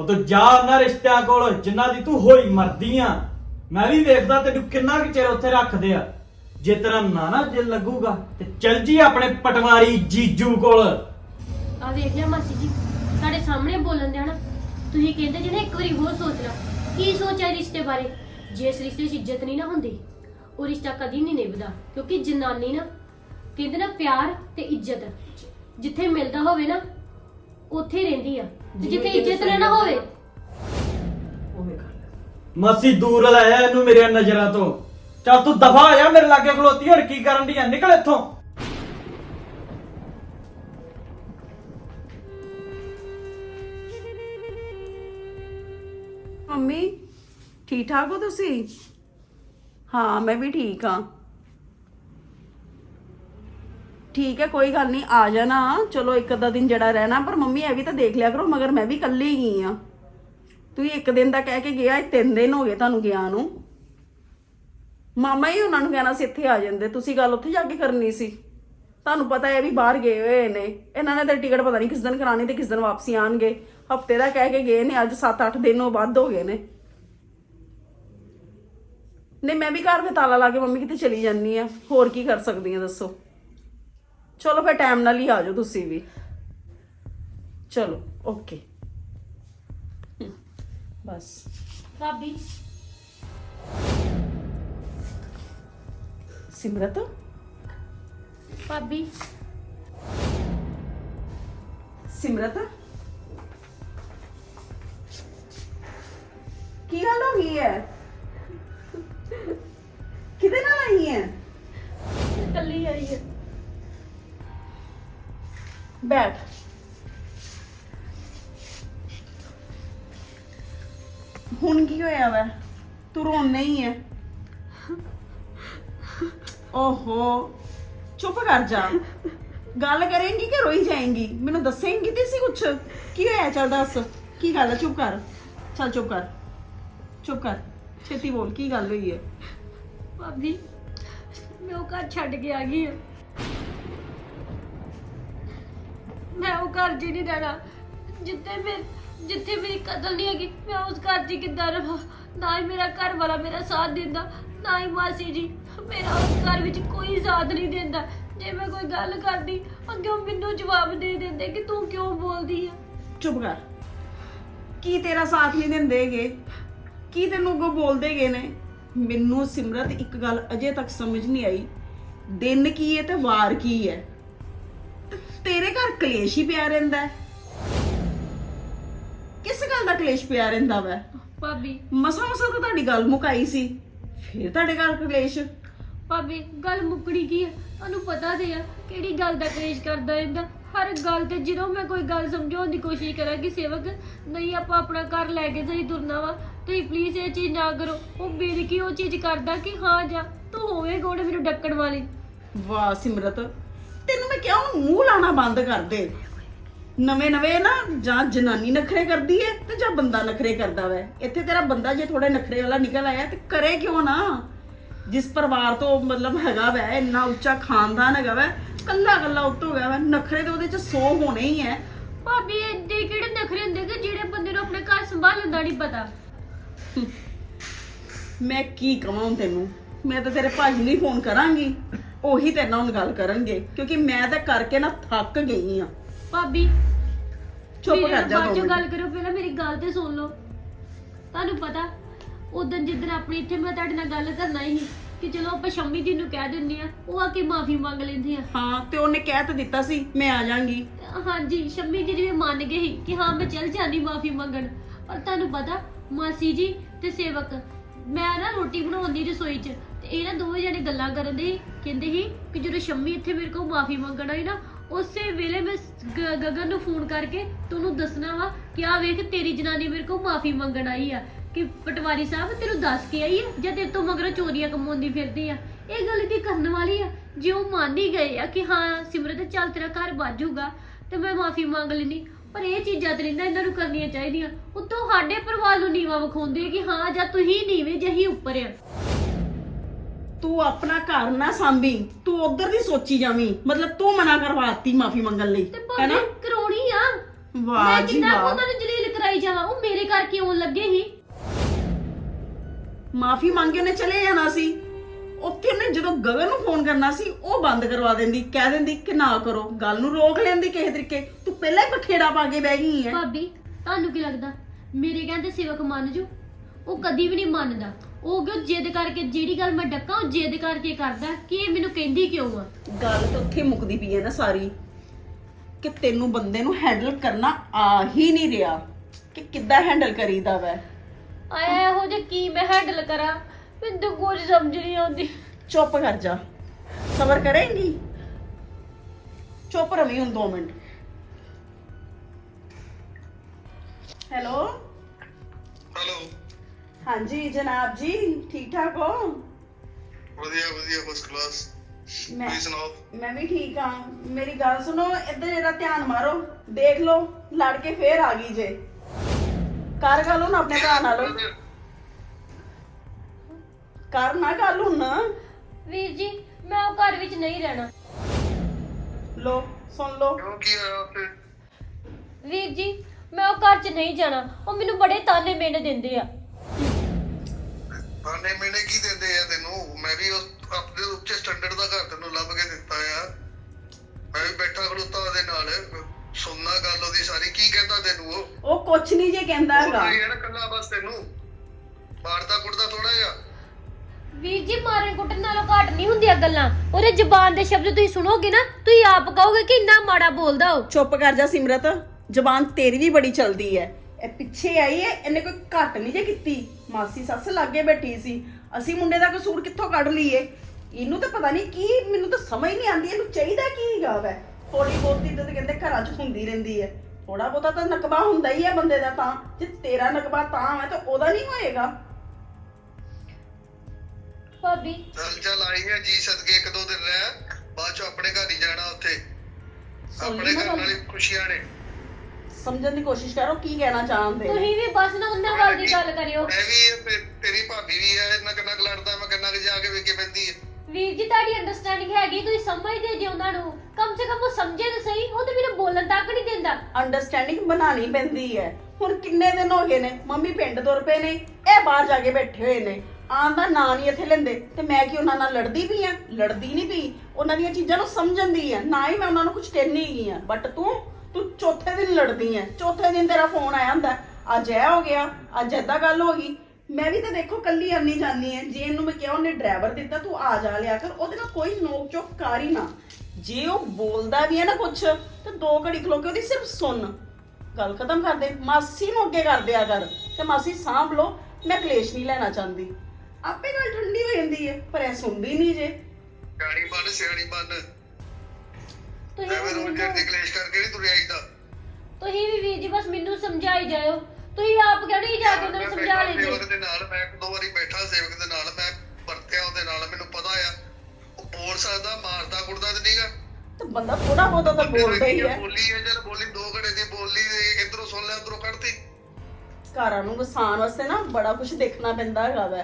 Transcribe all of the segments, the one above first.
ਉਹ ਤੂੰ ਜਾ ਉਹਨਾਂ ਰਿਸ਼ਤਿਆਂ ਕੋਲ ਜਿਨ੍ਹਾਂ ਦੀ ਤੂੰ ਹੋਈ ਮਰਦੀ ਆ। ਮੈਂ ਵੀ ਵੇਖਦਾ ਤੈਨੂੰ ਕਿੰਨਾ ਕੁ ਚਿਰ ਉੱਥੇ ਰੱਖਦੇ ਆ। ਜੇ ਤੇਰਾ ਨਾ ਨਾ ਦਿਲ ਲੱਗੂਗਾ, ਤੇ ਚੱਲ ਜੀ ਆਪਣੇ ਪਟਵਾਰੀ ਜੀਜੂ ਕੋਲ। ਆ ਵੇਖ ਲਿਆ ਮਾਸੀ ਜੀ, ਸਾਡੇ ਸਾਹਮਣੇ ਬੋਲਣ ਦੇਣਾ ਤੁਸੀਂ ਕਹਿੰਦੇ ਜਿਹਨੇ ਇੱਕ ਵਾਰੀ ਹੋਰ ਸੋਚ ਲਾ, ਕੀ ਸੋਚਿਆ ਰਿਸ਼ਤੇ ਬਾਰੇ? ਜੇ ਇਸ ਰਿਸ਼ਤੇ 'ਚ ਇੱਜ਼ਤ ਨਹੀਂ ਨਾ ਹੁੰਦੀ, ਉਹ ਰਿਸ਼ਤਾ ਕਦੀ ਨਹੀਂ ਨਿਭਦਾ, ਕਿਉਂਕਿ ਜਨਾਨੀ ਨਾ, ਕਹਿੰਦੇ ਨਾ ਪਿਆਰ ਤੇ ਇੱਜ਼ਤ, ਜਿੱਥੇ ਮਿਲਦਾ ਹੋਵੇ ਨਾ ਉੱਥੇ ਹੀ ਰਹਿੰਦੀ ਆ। ਤੇ ਜਿੱਥੇ ਇੱਜ਼ਤ ਨਾ ਨਾ ਹੋਵੇ। ਮਾਸੀ ਦੂਰ ਲਾਇਆ ਇਹਨੂੰ ਮੇਰੀਆਂ ਨਜ਼ਰਾਂ ਤੋਂ। ਚੱਲ ਤੂੰ ਦਫਾ ਹੋ ਜਾ ਮੇਰੇ ਲਾਗੇ ਖਲੋਤੀ ਹੁਣ ਕੀ ਕਰਨ ਦੀ ਆ? ਨਿਕਲ ਇੱਥੋਂ। ਮੰਮੀ ਠੀਕ ਠਾਕ ਹੋ ਤੁਸੀਂ? ਹਾਂ ਮੈਂ ਵੀ ਠੀਕ ਹਾਂ। ਠੀਕ ਹੈ, ਕੋਈ ਗੱਲ ਨਹੀਂ, ਆ ਜਾਣਾ। ਚਲੋ, ਇੱਕ ਅੱਧਾ ਦਿਨ ਜਿਹੜਾ ਰਹਿਣਾ, ਪਰ ਮੰਮੀ ਇਹ ਵੀ ਤਾਂ ਦੇਖ ਲਿਆ ਕਰੋ, ਮਗਰ ਮੈਂ ਵੀ ਇਕੱਲੀ ਗਈ ਆ। ਤੁਸੀਂ ਇੱਕ ਦਿਨ ਦਾ ਕਹਿ ਕੇ ਗਿਆ, ਇਹ ਤਿੰਨ ਦਿਨ ਹੋ ਗਏ ਤੁਹਾਨੂੰ ਗਿਆ ਨੂੰ। ਮਾਮਾ ਹੀ ਉਹਨਾਂ ਨੂੰ ਕਹਿਣਾ ਸੀ, ਇੱਥੇ ਆ ਜਾਂਦੇ। ਤੁਸੀਂ ਗੱਲ ਉੱਥੇ ਜਾ ਕੇ ਕਰਨੀ ਸੀ। ਤੁਹਾਨੂੰ ਪਤਾ ਹੈ ਵੀ ਬਾਹਰ ਗਏ ਹੋਏ ਨੇ। ਇਹਨਾਂ ਨੇ ਤਾਂ ਟਿਕਟ ਪਤਾ ਨਹੀਂ ਕਿਸ ਦਿਨ ਕਰਾਣੀ ਤੇ ਕਿਸ ਦਿਨ ਵਾਪਸੀ ਆਣਗੇ ਹਫ਼ਤੇ ਦਾ ਕਹਿ ਕੇ ਗਏ ਨੇ, ਅੱਜ 7-8 ਦਿਨ ਉਹ ਵੱਧ ਹੋ ਗਏ ਨੇ। ਨਹੀਂ, ਮੈਂ ਵੀ ਘਰ ਦੇ ਤਾਲਾ ਲਾ ਕੇ ਮੰਮੀ ਕਿਤੇ ਚਲੀ ਜਾਂਦੀ ਆ। ਹੋਰ ਕੀ ਕਰ ਸਕਦੀ ਆ, ਦੱਸੋ? ਚਲੋ ਫਿਰ ਟਾਈਮ ਨਾਲ ਹੀ ਆ ਜਾਓ ਤੁਸੀਂ ਵੀ ਚਲੋ ਓਕੇ ਬਸ ਭਾਬੀ ਸਿਮਰਤ ਭਾਬੀ ਸਿਮਰਤ ਕੀ ਗੱਲ ਹੋ ਗਈ ਹੈ ਕਿਹਦੇ ਨਾਲ ਆਈ ਹੈ ਇਕੱਲੀ ਆਈ ਹੈ ਬੈਠ ਹੁਣ ਕੀ ਹੋਇਆ ਵੈ ਤੂੰ ਰੋਣ ਨਹੀਂ ਹੈ ਓਹੋ ਚੁੱਪ ਕਰ ਜਾ ਗੱਲ ਕਰੇਂਗੀ ਕਿ ਰੋਈ ਜਾਏਂਗੀ ਮੈਨੂੰ ਦੱਸੇਂਗੀ ਤੇ ਸੀ ਕੁਛ ਕੀ ਹੋਇਆ ਚੱਲ ਦੱਸ ਕੀ ਗੱਲ ਹੈ ਚੁੱਪ ਕਰ ਚੱਲ ਚੁੱਪ ਕਰ ਚੁੱਪ ਕਰ ਛੇਤੀ ਬੋਲ ਕੀ ਗੱਲ ਹੋਈ ਹੈ ਭਾਬੀ ਮੈਂ ਉਹ ਘਰ ਛੱਡ ਕੇ ਆ ਗਈ ਹਾਂ ਮੈਂ ਉਹ ਘਰ ਜੀ ਨਹੀਂ ਰਹਿਣਾ। ਜਿੱਥੇ ਮੈਂ ਜਿੱਥੇ ਮੇਰੀ ਕਦਰ ਨਹੀਂ ਹੈਗੀ, ਮੈਂ ਉਸ ਘਰ ਜੀ ਕਿੱਦਾਂ ਰਹਾਂ ਨਾ ਹੀ ਮੇਰਾ ਘਰ ਵਾਲਾ ਮੇਰਾ ਸਾਥ ਦਿੰਦਾ, ਨਾ ਹੀ ਮਾਸੀ ਜੀ ਮੇਰਾ ਉਸ ਘਰ ਵਿੱਚ ਕੋਈ ਸਾਥ ਨਹੀਂ ਦਿੰਦਾ। ਜੇ ਮੈਂ ਕੋਈ ਗੱਲ ਕਰਦੀ, ਅੱਗੇ ਉਹ ਮੈਨੂੰ ਜਵਾਬ ਦੇ ਦਿੰਦੇ ਕਿ ਤੂੰ ਕਿਉਂ ਬੋਲਦੀ ਆ? ਚੁੱਪ ਕਰ। ਕੀ ਤੇਰਾ ਸਾਥ ਨਹੀਂ ਦਿੰਦੇਗੇ ਕੀ ਤੈਨੂੰ ਕੋ ਬੋਲਦੇਗੇ ਨੇ? ਮੈਨੂੰ ਸਿਮਰਤ ਇੱਕ ਗੱਲ ਅਜੇ ਤੱਕ ਸਮਝ ਨਹੀਂ ਆਈ। ਦਿਨ ਕੀ ਹੈ ਤੇ ਵਾਰ ਕੀ ਹੈ? ਤੇਰੇ ਘਰ ਕਲੇਸ਼ ਹੀ ਪਿਆ ਰਹਿੰਦਾ ਹੈ। ਕਿਸ ਗੱਲ ਦਾ ਕਲੇਸ਼ ਪਿਆ ਰਹਿੰਦਾ ਵੈ? ਭਾਬੀ। ਮਸਾ ਮਸਾ ਤਾਂ ਤੁਹਾਡੀ ਗੱਲ ਮੁਕਾਈ ਸੀ। ਫਿਰ ਤੁਹਾਡੇ ਘਰ ਕਲੇਸ਼? ਭਾਬੀ ਗੱਲ ਮੁੱਕੜੀ ਕੀ ਹੈ? ਤੁਹਾਨੂੰ ਪਤਾ ਤੇ ਆ ਕਿਹੜੀ ਗੱਲ ਦਾ ਕਲੇਸ਼ ਕਰਦਾ ਰਹਿੰਦਾ। ਹਰ ਗੱਲ ਤੇ ਜਦੋਂ ਮੈਂ ਕੋਈ ਗੱਲ ਸਮਝਾਉਣ ਦੀ ਕੋਸ਼ਿਸ਼ ਕਰਾਂਗੀ ਸੇਵਕ ਨਹੀਂ ਆਪਾਂ ਆਪਣਾ ਘਰ ਲੈ ਕੇ ਸਹੀ ਤੁਰਨਾ ਵਾ ਤੁਸੀਂ ਪਲੀਜ਼ ਇਹ ਚੀਜ਼ ਨਾ ਕਰੋ। ਉਹ ਬਿਲ ਕੀ ਉਹ ਚੀਜ਼ ਕਰਦਾ ਕਿ ਹਾਂ ਜਾ ਤੂੰ ਹੋਵੇ ਗੋੜੇ ਮੈਨੂੰ ਡੱਕਣ ਵਾਲੀ। ਵਾਹ ਸਿਮਰਤ ਤੈਨੂੰ ਮੈਂ ਕਿਹਾ ਉਹਨੂੰ ਮੂੰਹ ਲਾਣਾ ਬੰਦ ਕਰ ਦੇ। ਨਵੇਂ ਨਵੇਂ ਨਾ ਜਾਂ ਜਨਾਨੀ ਨਖਰੇ ਕਰਦੀ ਹੈ ਤੇ ਜਾਂ ਬੰਦਾ ਨਖਰੇ ਕਰਦਾ ਵੈ। ਇੱਥੇ ਤੇਰਾ ਬੰਦਾ ਜੇ ਥੋੜੇ ਨਖਰੇ ਵਾਲਾ ਨਿਕਲ ਆਇਆ ਤੇ ਕਰੇ ਕਿਉਂ ਨਾ? ਜਿਸ ਪਰਿਵਾਰ ਤੋਂ ਮਤਲਬ ਹੈਗਾ ਵੈ ਇੰਨਾ ਉੱਚਾ ਖਾਨਦਾਨ ਹੈਗਾ ਵੈ ਕੱਲਾ ਕੱਲਾ ਉੱਤੋਂ ਗਿਆ ਵੈ ਨਖਰੇ ਤੇ ਉਹਦੇ ਚ 100 ਹੋਣੇ ਹੀ ਐ। ਭਾਬੀ ਐਡੇ ਕਿਹੜੇ ਨਖਰੇ ਹੁੰਦੇ ਕਿ ਜਿਹੜੇ ਬੰਦੇ ਨੂੰ ਆਪਣੇ ਘਰ ਸੰਭਾਲਣ ਦਾ ਨਹੀਂ ਪਤਾ? ਮੈਂ ਕੀ ਕਵਾਂ ਹੁਣ ਤੈਨੂੰ? ਮੈਂ ਤਾਂ ਤੇਰੇ ਭਾਜੀ ਨੂੰ ਹੀ ਫੋਨ ਕਰਾਂਗੀ। ਉਹੀ ਤੇਰੇ ਨਾਲ ਹੁਣ ਗੱਲ ਕਰਨਗੇ ਕਿਉਂਕਿ ਮੈਂ ਤਾਂ ਕਰਕੇ ਨਾ ਥੱਕ ਗਈ ਆ। ਭਾਬੀ ਚੁੱਪ ਮੇਰੇ ਕਰ ਨਾਲ ਜਾ ਬਾਅਦ ਦੋ ਚੋਂ ਗੱਲ ਮਿੰਟ ਕਰੋ ਪਹਿਲਾਂ ਮੇਰੀ ਗੱਲ ਤੇ ਸੁਣ ਲਓ। ਤੁਹਾਨੂੰ ਪਤਾ ਉਦੋਂ ਜਿੱਦਣ ਆਪਣੀ ਇੱਥੇ ਮੈਂ ਤੁਹਾਡੇ ਨਾਲ ਗੱਲ ਕਰਨਾ ਹੀ ਕਿ ਚਲੋ ਆਪਾਂ ਸ਼ੰਮੀ ਜੀ ਨੂੰ ਕਹਿ ਦਿੰਦੇ ਆ ਉਹ ਆ ਕੇ ਮਾਫੀ ਮੰਗ ਲੈਂਦੇ ਆ। ਹਾਂ ਤੇ ਉਹਨੇ ਕਹਿ ਤਾਂ ਦਿੱਤਾ ਸੀ ਮੈਂ ਆ ਜਾਾਂਗੀ ਹਾਂਜੀ ਸ਼ੰਮੀ ਜੀ ਵੀ ਮੰਨ ਗਏ ਸੀ ਕਿ ਹਾਂ ਮੈਂ ਚੱਲ ਜਾਂਦੀ ਮਾਫੀ ਮੰਗਣ। ਪਰ ਤੁਹਾਨੂੰ ਪਤਾ ਮਾਸੀ ਜੀ ਤੇ ਸੇਵਕ ਮੈਂ ਨਾ ਰੋਟੀ ਬਣਾਉਂਦੀ ਰਸੋਈ 'ਚ ਇਹ ਨਾ ਦੋਵੇਂ ਜਣੇ ਗੱਲਾਂ ਕਰਨ ਦੇ ਕਹਿੰਦੇ ਸੀ ਕਿ ਜਦੋਂ ਸ਼ੰਮੀ ਇੱਥੇ ਮੇਰੇ ਕੋਲ ਮਾਫੀ ਮੰਗਣ ਆਈ ਨਾ, ਉਸੇ ਵੇਲੇ ਮੈਂ ਗ- ਗਗਨ ਨੂੰ ਫੋਨ ਕਰਕੇ ਤੈਨੂੰ ਦੱਸਣਾ ਵਾ ਕਿ ਆ ਵੇਖ ਤੇਰੀ ਜਨਾਨੀ ਮੇਰੇ ਕੋਲ ਮਾਫੀ ਮੰਗਣ ਆਈ ਆ। ਕਿ ਪਟਵਾਰੀ ਸਾਹਿਬ, ਤੈਨੂੰ ਦੱਸ ਕੇ ਆਈ ਆ ਜਾਂ ਤੇਰੇ ਤੋਂ ਮਗਰੋਂ ਚੋਰੀਆਂ ਕਮਾਉਂਦੀ ਫਿਰਦੀ ਆ? ਇਹ ਗੱਲ ਦੀ ਕਰਨ ਵਾਲੀ ਆ? ਜੇ ਉਹ ਮੰਨ ਹੀ ਗਏ ਆ ਕਿ ਹਾਂ, ਸਿਮਰਤ, ਚੱਲ ਤੇਰਾ ਘਰ ਬਾਜੂਗਾ ਤੇ ਮੈਂ ਮਾਫੀ ਮੰਗ ਲੈਣੀ ਪਰ ਇਹ ਚੀਜ਼ਾਂ ਤੇ ਨਹੀਂ ਇਹਨਾਂ ਨੂੰ ਕਰਨੀਆਂ ਚਾਹੀਦੀਆਂ। ਉਤੋਂ ਸਾਡੇ ਪਰਿਵਾਰ ਨੂੰ ਨੀਵਾ ਵਿਖਾਉਂਦੇ ਕਿ ਹਾਂ, ਜਾਂ ਤੁਸੀਂ ਨੀਵੇਂ ਜਹੀ ਉੱਪਰ ਆ। ਤੂੰ ਆਪਣਾ ਘਰ ਨਾ ਸਾਂਭੀ ਤੂੰ ਉਧਰ ਦੀ ਸੋਚੀ ਜਾਵੀਂ। ਮਤਲਬ ਤੂੰ ਮਨਾ ਕਰਵਾਤੀ ਮਾਫੀ ਮੰਗਣ ਲਈ ਤੇ ਹੈਨਾ? ਕਰਾਉਣੀ ਆ। ਵਾਹ ਮੈਂ ਜੀ ਕਿੰਨਾ ਵਾਹ। ਉਹਨਾਂ ਨੂੰ ਜਲੀਲ ਕਰਾਈ ਜਾਵਾਂ ਉਹ ਮੇਰੇ ਕਰਕੇ ਆਉਣ ਲੱਗੇ ਸੀ? ਮਾਫੀ ਮੰਗ ਕੇ ਉਹਨੇ ਚਲੇ ਜਾਣਾ ਸੀ। ਉੱਥੇ ਉਹਨੇ ਜਦੋਂ ਗਗਨ ਨੂੰ ਫੋਨ ਕਰਨਾ ਸੀ ਉਹ ਬੰਦ ਕਰਵਾ ਦਿੰਦੀ ਕਹਿ ਦਿੰਦੀ ਕਿ ਨਾ ਕਰੋ ਗੱਲ ਨੂੰ ਰੋਕ ਲੈਂਦੀ ਕਿਸੇ ਤਰੀਕੇ। ਤੂੰ ਪਹਿਲਾਂ ਹੀ ਬਖੇੜਾ ਪਾ ਕੇ ਬਹਿ ਗਈ ਹੈ। ਭਾਬੀ ਤੁਹਾਨੂੰ ਕੀ ਲੱਗਦਾ? ਮੇਰੇ ਕਹਿੰਦੇ ਸੇਵਕ ਮੰਨ ਜੂ? ਉਹ ਕਦੀ ਵੀ ਨਹੀਂ ਮੰਨਦਾ। ਉਹ ਕਿਉਂ ਜਿੱਦ ਕਰਕੇ ਜਿਹੜੀ ਗੱਲ ਮੈਂ ਡੱਕਾਂ ਉਹ ਜਿੱਦ ਕਰਕੇ ਕਰਦਾ ਕਿ ਇਹ ਮੈਨੂੰ ਕਹਿੰਦੀ ਕਿਉਂ ਆ? ਗੱਲ ਤਾਂ ਉੱਥੇ ਮੁੱਕਦੀ ਪਈ ਹੈ ਨਾ ਸਾਰੀ ਕਿ ਤੈਨੂੰ ਬੰਦੇ ਨੂੰ ਹੈਂਡਲ ਕਰਨਾ ਆ ਹੀ ਨਹੀਂ ਰਿਹਾ ਕਿ ਕਿੱਦਾਂ ਹੈਂਡਲ ਕਰੀਦਾ ਵੈ? ਆਇਆ ਇਹੋ ਜਿਹਾ ਕੀ ਮੈਂ ਹੈਂਡਲ ਕਰਾਂ? ਮੈਨੂੰ ਤਾਂ ਕੁਝ ਸਮਝ ਨਹੀਂ ਆਉਂਦੀ। ਚੁੱਪ ਕਰ ਜਾ। ਸਬਰ ਕਰੇਂਗੀ? ਚੁੱਪ ਰਵੀ ਹੁਣ 2 ਮਿੰਟ। ਹੈਲੋ? ਹੈਲੋ। ਹਾਂਜੀ ਜਨਾਬ ਜੀ ਠੀਕ ਠਾਕ ਹੋ? ਵਧੀਆ ਵਧੀਆ ਫਸਟ ਕਲਾਸ ਮੈਂ ਤੁਸੀਂ ਸੁਣਾਓ? ਮੈਂ ਵੀ ਠੀਕ ਹਾਂ। ਮੇਰੀ ਗੱਲ ਸੁਣੋ ਇੱਧਰ ਜਰਾ ਧਿਆਨ ਮਾਰੋ। ਦੇਖ ਲਓ ਲੜ ਕੇ ਫੇਰ ਆ ਗਈ ਜੇ। ਕਰ ਗੱਲ ਹੁਣ ਆਪਣੇ ਭਰਾ ਨਾਲ। ਕਰ ਨਾ ਗੱਲ ਹੁਣ। ਵੀਰ ਜੀ ਮੈਂ ਉਹ ਘਰ ਵਿੱਚ ਨਹੀਂ ਰਹਿਣਾ। ਲੋ ਸੁਣ ਲੋ। ਕਿਉਂ ਕੀ ਹੋਇਆ ਉੱਥੇ? ਵੀਰ ਜੀ ਮੈਂ ਉਹ ਘਰ 'ਚ ਨਹੀਂ ਜਾਣਾ। ਉਹ ਮੈਨੂੰ ਬੜੇ ਤਾਨੇ ਮੇਨੇ ਦਿੰਦੇ ਆ। ਆਨੇ ਮੈਨੇ ਕੀ ਦਿੰਦੇ ਆ ਤੈਨੂੰ? ਮੈਂ ਵੀ ਉਸ ਆਪਣੇ ਉੱਚੇ ਸਟੈਂਡਰਡ ਦਾ ਘਰ ਤੈਨੂੰ ਲੱਭ ਕੇ ਦਿੱਤਾ ਆ। ਮੈਂ ਵੀ ਬੈਠਾ ਖੜੂਤਾ ਉਹਦੇ ਨਾਲ। ਸੁਣਨਾ ਗੱਲ ਉਹਦੀ ਸਾਰੀ। ਕੀ ਕਹਿੰਦਾ ਤੈਨੂੰ ਉਹ? ਉਹ ਕੁਛ ਨਹੀਂ ਜੇ ਕਹਿੰਦਾ ਹੈਗਾ। ਉਹ ਨਾ ਕੱਲਾ ਬਸ ਤੈਨੂੰ? ਮਾਰਦਾ ਕੁੱਟਦਾ ਥੋੜਾ ਜਿਹਾ। ਵੀਰ ਜੀ ਮਾਰਨ ਕੁੱਟਣ ਨਾਲੋਂ ਘੱਟ ਨਹੀਂ ਹੁੰਦੀਆਂ ਗੱਲਾਂ। ਉਹਦੇ ਜ਼ੁਬਾਨ ਦੇ ਸ਼ਬਦ ਤੁਸੀਂ ਸੁਣੋਗੇ ਨਾ ਤੁਸੀਂ ਆਪ ਕਹੋਗੇ ਕਿ ਇੰਨਾ ਮਾੜਾ ਬੋਲਦਾ ਉਹ। ਚੁੱਪ ਕਰ ਜਾ ਸਿਮਰਤ। ਜ਼ਬਾਨ ਤੇਰੀ ਵੀ ਬੜੀ ਚਲਦੀ ਹੈ। ਇਹ ਪਿੱਛੇ ਆਈ ਹੈ ਇਹਨੇ ਕੋਈ ਘੱਟ ਨਹੀਂ ਜੇ ਕੀਤੀ। ਮਾਸੀ ਸੱਸ ਲਾਗੇ ਬੈਠੀ ਸੀ। ਅਸੀਂ ਮੁੰਡੇ ਦਾ ਕਸੂਰ ਕਿੱਥੋਂ ਕੱਢ ਲਈਏ? ਇਹਨੂੰ ਤਾਂ ਪਤਾ ਨਹੀਂ ਕੀ ਮੈਨੂੰ ਤਾਂ ਸਮਝ ਨਹੀਂ ਆਉਂਦੀ ਇਹਨੂੰ ਚਾਹੀਦਾ ਕੀ ਵੈ। ਥੋੜੀ ਬਹੁਤੀ ਤਾਂ ਕਹਿੰਦੇ ਘਰਾਂ 'ਚ ਹੁੰਦੀ ਰਹਿੰਦੀ ਹੈ। ਥੋੜਾ ਬਹੁਤਾ ਤਾਂ ਨਕਬਾ ਹੁੰਦਾ ਹੀ ਹੈ ਬੰਦੇ ਦਾ ਤਾਂ। ਜੇ ਤੇਰਾ ਨਕਬਾ ਤਾਂ ਹੈ ਤਾਂ ਉਹਦਾ ਨਹੀਂ ਹੋਏਗਾ। ਭਾਬੀ। ਚੱਲ ਚੱਲ ਆਈ ਹੈ ਜੀ ਸਦਕੇ ਇੱਕ ਦੋ ਦਿਨ ਰਹਿ। ਬਾਅਦ ਚ ਆਪਣੇ ਘਰ ਹੀ ਜਾਣਾ ਉੱਥੇ। ਸੁਣ ਆਪਣੇ ਨਾ ਘਰ ਗੱਲ? ਨਾਲ ਹੀ ਖੁਸ਼ੀਆਂ ਨੇ। ਸਮਝਣ ਦੀ ਕੋਸ਼ਿਸ਼ ਕਰੋ ਕੀ ਕਹਿਣਾ ਚਾਹੁੰਦੇ ਤੁਸੀਂ ਵੀ ਬਸ ਨਾ ਉਹਨਾਂ ਵੱਲ ਦੀ ਗੱਲ ਕਰਿਓ। ਮੈਂ ਵੀ ਇਹ ਤੇ- ਤੇਰੀ ਭਾਬੀ ਵੀ ਹੈ ਇਹਨਾਂ ਕਿੰਨਾ ਕੁ ਲੜਦਾ ਮੈਂ ਕਿੰਨਾ ਕੁ ਜਾ ਕੇ ਵੇਖ ਬੈੰਦੀ ਹੈ। ਵੀਰ ਜੀ ਤੁਹਾਡੀ ਅੰਡਰਸਟੈਂਡਿੰਗ ਹੈਗੀ ਤੁਸੀਂ ਸਮਝਦੇ ਜੇ ਉਹਨਾਂ ਨੂੰ। ਕਮ ਸੇ ਕਮ ਉਹ ਸਮਝੇ ਤਾਂ ਸਹੀ ਉਹ ਤੇ ਮੈਨੂੰ ਬੋਲਣ ਤੱਕ ਨਹੀਂ ਦਿੰਦਾ। ਅੰਡਰਸਟੈਂਡਿੰਗ ਬਣਾਣੀ ਪੈਂਦੀ ਹੈ। ਹੁਣ ਕਿੰਨੇ ਦਿਨ ਹੋ ਗਏ ਨੇ ਮੰਮੀ ਪਿੰਡ ਤੁਰ ਪਏ ਨੇ ਇਹ ਬਾਹਰ ਜਾ ਕੇ ਬੈਠੇ ਹੋਏ ਨੇ। ਆਉਣ ਦਾ ਨਾਂ ਨਹੀਂ ਇੱਥੇ ਲੈਂਦੇ ਤੇ ਮੈਂ ਕੀ ਉਹਨਾਂ ਨਾਲ ਲੜਦੀ ਪਈ ਆ ਲੜਦੀ ਨਹੀਂ ਪਈ। ਉਹਨਾਂ ਦੀਆਂ ਚੀਜ਼ਾਂ ਨੂੰ ਸਮਝਣ ਦੀ ਆ ਨਾ ਹੀ ਮੈਂ ਉਹਨਾਂ ਨੂੰ ਕੁਝ ਕਹਿੰਦੀ ਗਈ ਆ ਬਟ ਤੂੰ ਤੂੰ ਚੌਥੇ ਦਿਨ ਲੜਦੀ ਆ ਚੌਥੇ ਦਿਨ ਤੇਰਾ ਫੋਨ ਆਇਆ ਹੁੰਦਾ। ਅੱਜ ਇਹ ਹੋ ਗਿਆ, ਅੱਜ ਏਦਾਂ ਗੱਲ ਹੋ ਗਈ। ਮੈਂ ਵੀ ਤਾਂ ਦੇਖੋ ਕੱਲੀ ਆਨੀ ਜਾਂਦੀ ਐ। ਜੇ ਇਹਨੂੰ ਮੈਂ ਕਿਹਾ ਉਹਨੇ ਡਰਾਈਵਰ ਦਿੱਤਾ, ਤੂੰ ਆ ਜਾ ਲਿਆ ਕਰ। ਉਹਦੇ ਨਾਲ ਕੋਈ ਨੋਕ ਚੋਕ ਕਰ ਹੀ ਨਾ। ਜੇ ਉਹ ਬੋਲਦਾ ਵੀ ਹੈ ਨਾ ਕੁਛ, ਤੇ ਦੋ ਘੜੀ ਖਲੋ ਕੇ ਉਹਦੀ ਸਿਰਫ ਸੁਣ। ਗੱਲ ਖਤਮ ਕਰ ਦੇ। ਮਾਸੀ ਨੂੰ ਅੱਗੇ ਕਰ ਦਿਆ ਕਰ। ਤੇ ਮਾਸੀ ਸਾਂਭ ਲੋ ਮੈਂ ਕਲੇਸ਼ ਨਹੀਂ ਲੈਣਾ ਚਾਹੁੰਦੀ। ਆਪੇ ਗੱਲ ਠੰਡੀ ਹੋ ਜਾਂਦੀ ਹੈ ਪਰ ਇਹ ਸੁਣਦੀ ਨਹੀਂ ਜੇ। ਸਿਆਣੀ ਬਣ ਸਿਆਣੀ ਬਣ। ਜੜ ਦੀ ਕਲੇਸ਼ ਕਰਕੇ ਨਹੀਂ ਤੁਰਿਆ ਆਈਦਾ ਤੁਸੀਂ ਵੀ ਵੀਰ ਜੀ ਬਸ ਮੈਨੂੰ ਸਮਝਾਈ ਜਾਇਓ। ਤੁਸੀਂ ਆਪ ਕਿਹੜੀ ਜਾ ਕੇ ਉਹਨਾਂ ਨੂੰ ਸਮਝਾ ਲੈਂਦੇ? ਸੇਵਕ ਦੇ ਨਾਲ ਮੈਂ ਇੱਕ ਦੋ ਵਾਰੀ ਬੈਠਾ ਸੇਵਕ ਦੇ ਨਾਲ ਮੈਂ ਵਰਤਿਆ ਉਹਦੇ ਨਾਲ ਮੈਨੂੰ ਪਤਾ ਆ। ਉਹ ਬੋਲ ਸਕਦਾ ਮਾਰਦਾ ਕੁੱਟਦਾ ਤੇ ਨਹੀਂਗਾ ਤੇ ਬੰਦਾ ਥੋੜਾ ਬਹੁਤਾ ਤਾਂ ਬੋਲਦਾ ਹੀ ਹੈ। ਬੋਲੀ ਹੈ ਜਦ ਬੋਲੀ ਦੋ ਘੜੇ ਦੀ ਬੋਲੀ ਇਧਰੋਂ ਸੁਣ ਲਿਆ ਉਧਰੋਂ ਕੱਢਤੀ। ਘਰਾਂ ਨੂੰ ਵਸਾਉਣ ਵਾਸਤੇ ਨਾ ਬੜਾ ਕੁਝ ਦੇਖਣਾ ਪੈਂਦਾ ਹੈਗਾ ਵੈ।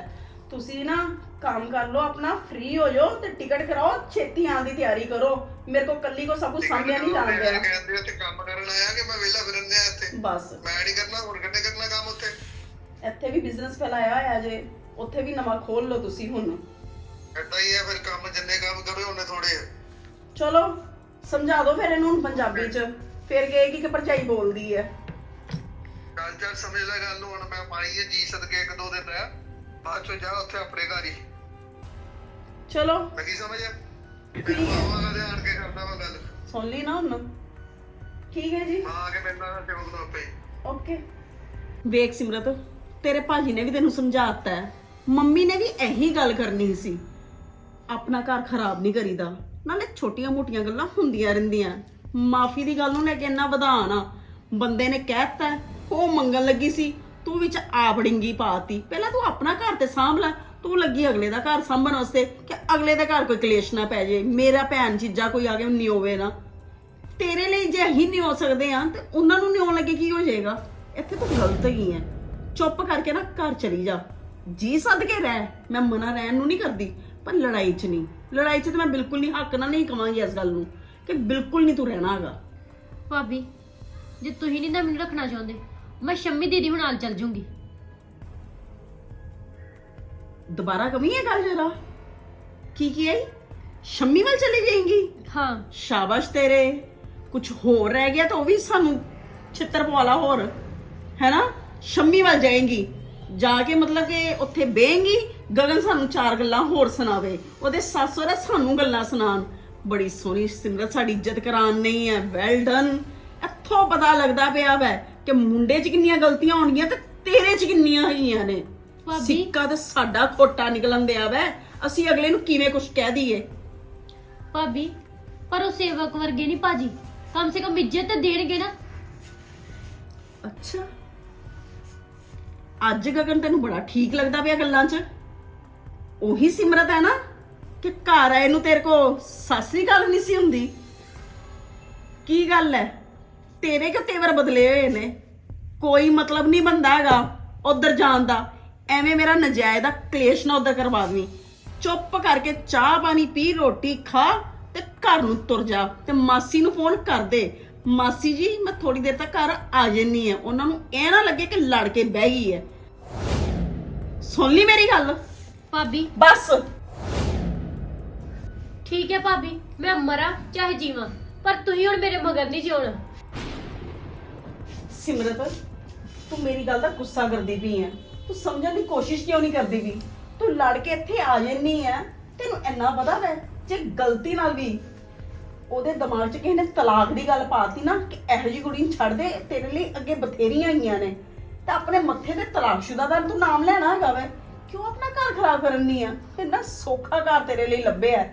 ਤੁਸੀਂ ਨਾ ਕੰਮ ਕਰ ਲਓ ਆਪਣਾ ਫ੍ਰੀ ਹੋ ਜਾਓ ਤੇ ਟਿਕਟ ਕਰਾਓ ਛੇਤੀ ਆਉਣ ਦੀ ਤਿਆਰੀ ਕਰੋ। ਮੇਰੇ ਕੋਲ ਕੱਲੀ ਕੋ ਸਭ ਕੁਝ ਸਾਂਭਿਆ ਨਹੀਂ ਜਾਣ ਡਿਆ ਕਹਿੰਦੇ ਉੱਥੇ ਕੰਮ ਕਰਨ ਆਇਆ ਕਿ ਮੈਂ ਵਿਹਲਾ ਫਿਰਨ ਡਿਆ ਇੱਥੇ? ਬਸ। ਮੈਂ ਨਹੀਂ ਕਰਨਾ ਹੋਰ ਕਿੰਨੇ ਕਰਨਾ ਕੰਮ ਉੱਥੇ? ਇੱਥੇ ਵੀ ਬਿਜ਼ਨਸ ਫੈਲਾਇਆ ਹੋਇਆ ਜੇ ਉੱਥੇ ਵੀ ਨਵਾਂ ਖੋਲ ਲਓ ਤੁਸੀਂ ਹੁਣ। ਏਦਾਂ ਹੀ ਹੈ ਫਿਰ ਕੰਮ ਜਿੰਨੇ ਕੰਮ ਕਰੋ ਉਹਨੇ ਥੋੜੇ ਚਲੋ ਸਮਝਾ ਦਿਓ ਫਿਰ ਇਹਨੂੰ ਪੰਜਾਬੀ ਚ। ਫਿਰ ਕਹੇਗੀ ਕਿ ਭਰਜਾਈ ਬੋਲਦੀ ਹੈ। ਚੱਲ ਚੱਲ ਸਮਝ ਲੈ ਗੱਲ ਨੂੰ ਹੁਣ ਮੈਂ ਹੈ ਜੀ ਸਦਕੇ ਇੱਕ ਦੋ ਦਿਨ ਰਹਿ। ਬਾਅਦ ਚੋਂ ਜਾ ਉੱਥੇ ਆਪਣੇ ਘਰ ਹੀ। ਚਲੋ। ਮੈਂ ਕੀ ਸਮਝਿਆ ਠੀਕ ਹੈ। ਆਵਾਂਗਾ ਤੇ ਆਣ ਕੇ ਕਰਦਾ ਵਾ ਗੱਲ। ਸੁਣ ਲਈ ਨਾ ਹੁਣ। ਠੀਕ ਹੈ ਜੀ। ਆ ਕੇ ਮੇਰੇ ਨਾਲ ਨੂੰ ਆਪੇ ਹੀ। ਓਕੇ। ਵੇਖ ਸਿਮਰਤ ਤੇਰੇ ਭਾਜੀ ਨੇ ਵੀ ਤੈਨੂੰ ਸਮਝਾਤਾ ਹੈ। ਮੰਮੀ ਨੇ ਵੀ ਇਹੀ ਗੱਲ ਕਰਨੀ ਸੀ। ਆਪਣਾ ਘਰ ਖਰਾਬ ਨਹੀਂ ਕਰੀਦਾ। ਨਾਲੇ ਛੋਟੀਆਂ-ਮੋਟੀਆਂ ਗੱਲਾਂ ਹੁੰਦੀਆਂ ਰਹਿੰਦੀਆਂ। ਮਾਫੀ ਦੀ ਗੱਲ ਨੂੰ ਲੈ ਕੇ ਇੰਨਾ ਵਧਾਣਾ ਬੰਦੇ ਨੇ ਕਹਿਤਾ ਉਹ ਮੰਗਣ ਲੱਗੀ ਸੀ। ਤੂੰ ਵਿੱਚ ਆਵੜਿੰਗੀ ਪਾਤੀ। ਪਹਿਲਾਂ ਤੂੰ ਆਪਣਾ ਘਰ ਤੇ ਸਾਂਭ ਲੈ। ਤੂੰ ਲੱਗੀ ਅਗਲੇ ਦਾ ਘਰ ਸਾਂਭਣ ਵਾਸਤੇ ਕਿ ਅਗਲੇ ਦੇ ਘਰ ਕੋਈ ਕਲੇਸ਼ ਨਾ ਪੈ ਜੇ। ਮੇਰਾ ਭੈਣ ਚੀਜ਼ਾਂ ਕੋਈ ਆ ਕੇ ਨਹੀਂ ਨਾ। ਤੇਰੇ ਲਈ ਜੇ ਅਸੀਂ ਨਹੀਂ ਸਕਦੇ ਆ ਤੇ ਉਹਨਾਂ ਨੂੰ ਨਹੀਂ ਲੱਗੇ ਕੀ ਹੋ ਜਾਏਗਾ? ਇੱਥੇ ਤੂੰ ਗਲਤ ਹੀ ਹੈ। ਚੁੱਪ ਕਰਕੇ ਨਾ ਘਰ ਚਲੀ ਜਾ। ਜੀ ਸੱਦ ਕੇ ਰਹਿ। ਮੈਂ ਮਨਾ ਰਹਿਣ ਨੂੰ ਨਹੀਂ ਕਰਦੀ, ਪਰ ਲੜਾਈ 'ਚ ਨਹੀਂ। ਲੜਾਈ 'ਚ ਤੇ ਮੈਂ ਬਿਲਕੁਲ ਨਹੀਂ, ਹੱਕ ਨਾਲ ਨਹੀਂ ਕਵਾਂਗੀ ਇਸ ਗੱਲ ਨੂੰ ਕਿ ਬਿਲਕੁਲ ਨਹੀਂ ਤੂੰ ਰਹਿਣਾ ਹੈਗਾ। ਭਾਬੀ, ਜੇ ਤੁਸੀਂ ਨਹੀਂ ਨਾ ਮੈਨੂੰ ਰੱਖਣਾ ਚਾਹੁੰਦੇ ਮੈਂ ਸ਼ੰਮੀ ਦੀਦੀ ਹੁਣ ਨਾਲ ਚੱਲ ਜੂੰਗੀ। ਦੁਬਾਰਾ ਕਮੀ ਹੈ ਗੱਲ ਜਰਾ? ਕੀ ਕੀ ਹੈ ਸ਼ੰਮੀ ਵੱਲ ਚਲੀ ਜਾਏਂਗੀ? ਹਾਂ। ਸ਼ਾਬਾਸ਼ ਤੇਰੇ। ਕੁਝ ਹੋਰ ਰਹਿ ਗਿਆ ਤਾਂ ਉਹ ਵੀ ਸਾਨੂੰ ਛਿੱਤਰ ਪਵਾਲਾ ਹੋਰ। ਹੈਨਾ? ਸ਼ੰਮੀ ਵੱਲ ਜਾਏਂਗੀ। ਜਾ ਕੇ ਮਤਲਬ ਕਿ ਉੱਥੇ ਬਹੇਂਗੀ ਗਗਨ ਸਾਨੂੰ ਚਾਰ ਗੱਲਾਂ ਹੋਰ ਸੁਣਾਵੇ। ਉਹਦੇ ਸੱਸ ਸਹੁਰਾ ਸਾਨੂੰ ਗੱਲਾਂ ਸੁਣਾਉਣ। ਬੜੀ ਸੋਹਣੀ ਸਿਮਰਤ ਸਾਡੀ ਇੱਜ਼ਤ ਕਰਾਨ ਨਹੀਂ ਹੈ ਵੈਲ ਡਨ ਇੱਥੋਂ ਪਤਾ ਲੱਗਦਾ ਪਿਆ ਵੈ ਕਿ ਮੁੰਡੇ 'ਚ ਕਿੰਨੀਆਂ ਗਲਤੀਆਂ ਹੋਣਗੀਆਂ ਤੇ ਤੇਰੇ 'ਚ ਕਿੰਨੀਆਂ ਹੈਗੀਆਂ ਨੇ। ਭਾਬੀ। ਸਿੱਕਾ ਤੇ ਸਾਡਾ ਖੋਟਾ ਨਿਕਲਣ ਦਿਆ ਵੈ। ਅਸੀਂ ਅਗਲੇ ਨੂੰ ਕਿਵੇਂ ਕੁਝ ਕਹਿ ਦਈਏ? ਭਾਬੀ ਪਰ ਉਹ ਸੇਵਕ ਵਰਗੇ ਨਹੀਂ ਭਾਜੀ। ਕਮ ਸੇ ਕਮ ਇੱਜ਼ਤ ਤਾਂ ਦੇਣਗੇ ਨਾ। ਅੱਛਾ। ਅੱਜ ਗਗਨ ਤੈਨੂੰ ਬੜਾ ਠੀਕ ਲੱਗਦਾ ਪਿਆ ਗੱਲਾਂ 'ਚ। ਉਹੀ ਸਿਮਰਤ ਹੈ ਨਾ ਕਿ ਘਰ ਆਏ ਨੂੰ ਤੇਰੇ ਕੋ ਸਾਸਰੀ ਗੱਲ ਨਹੀਂ ਸੀ ਹੁੰਦੀ। ਕੀ ਗੱਲ ਹੈ? ਤੇਰੇ ਕਿ ਤੇਵਰ ਬਦਲੇ ਹੋਏ ਨੇ? ਕੋਈ ਮਤਲਬ ਨਹੀਂ ਬੰਦਾ ਹੈਗਾ ਉਧਰ ਜਾਣ ਦਾ। ਐਵੇਂ ਮੇਰਾ ਨਜਾਇਜ਼ ਦਾ ਕਲੇਸ਼ ਨਾ ਉਧਰ ਕਰਵਾ ਦਵੀਂ। ਚੁੱਪ ਕਰਕੇ ਚਾਹ ਪਾਣੀ ਪੀ ਰੋਟੀ ਖਾ ਤੇ ਘਰ ਨੂੰ ਤੁਰ ਜਾ। ਤੇ ਮਾਸੀ ਨੂੰ ਫੋਨ ਕਰ ਦੇ। ਮਾਸੀ ਜੀ ਮੈਂ ਥੋੜੀ ਦੇਰ ਤੱਕ ਘਰ ਆ ਜੰਨੀ ਆ ਉਹਨਾਂ ਨੂੰ ਇਹ ਨਾ ਲੱਗੇ ਕਿ ਲੜ ਕੇ ਬਹਿ ਗਈ ਹੈ। ਸੁਣ ਲਈ ਮੇਰੀ ਗੱਲ? ਭਾਬੀ। ਬਸ। ਠੀਕ ਹੈ ਭਾਬੀ ਮੈਂ ਮਰਾਂ ਚਾਹੇ ਜੀਵਾਂ। ਪਰ ਤੁਸੀਂ ਹੁਣ ਮੇਰੇ ਮਗਰ ਨਹੀਂ ਜਿਉਣਾ। ਸਿਮਰਤ, ਤੂੰ ਮੇਰੀ ਗੱਲ ਦਾ ਗੁੱਸਾ ਕਰਦੀ ਪਈ ਐ। ਤੂੰ ਸਮਝਣ ਦੀ ਕੋਸ਼ਿਸ਼ ਕਿਉਂ ਨਹੀਂ ਕਰਦੀ ਪਈ? ਤੂੰ ਲੜ ਕੇ ਇੱਥੇ ਆ ਜੰਨੀ ਐ। ਤੈਨੂੰ ਇੰਨਾ ਪਤਾ ਵੈ, ਜੇ ਗਲਤੀ ਨਾਲ ਵੀ ਉਹਦੇ ਦਿਮਾਗ 'ਚ ਕਿਸੇ ਨੇ ਤਲਾਕ ਦੀ ਗੱਲ ਪਾਤੀ ਨਾ ਕਿ ਇਹੋ ਜਿਹੀ ਕੁੜੀ ਨੂੰ ਛੱਡ ਦੇ, ਤੇਰੇ ਲਈ ਅੱਗੇ ਬਥੇਰੀਆਂ ਆਈਆਂ ਨੇ। ਤਾਂ ਆਪਣੇ ਮੱਥੇ ਤੇ ਤਲਾਕਸ਼ੁਦਾ ਦਾ ਤੂੰ ਨਾਮ ਲੈਣਾ ਹੈਗਾ ਵੈ। ਕਿਉਂ ਆਪਣਾ ਘਰ ਖਰਾਬ ਕਰਨੀ ਆ ਇੰਨਾ ਸੌਖਾ ਘਰ ਤੇਰੇ ਲਈ ਲੱਭਿਆ।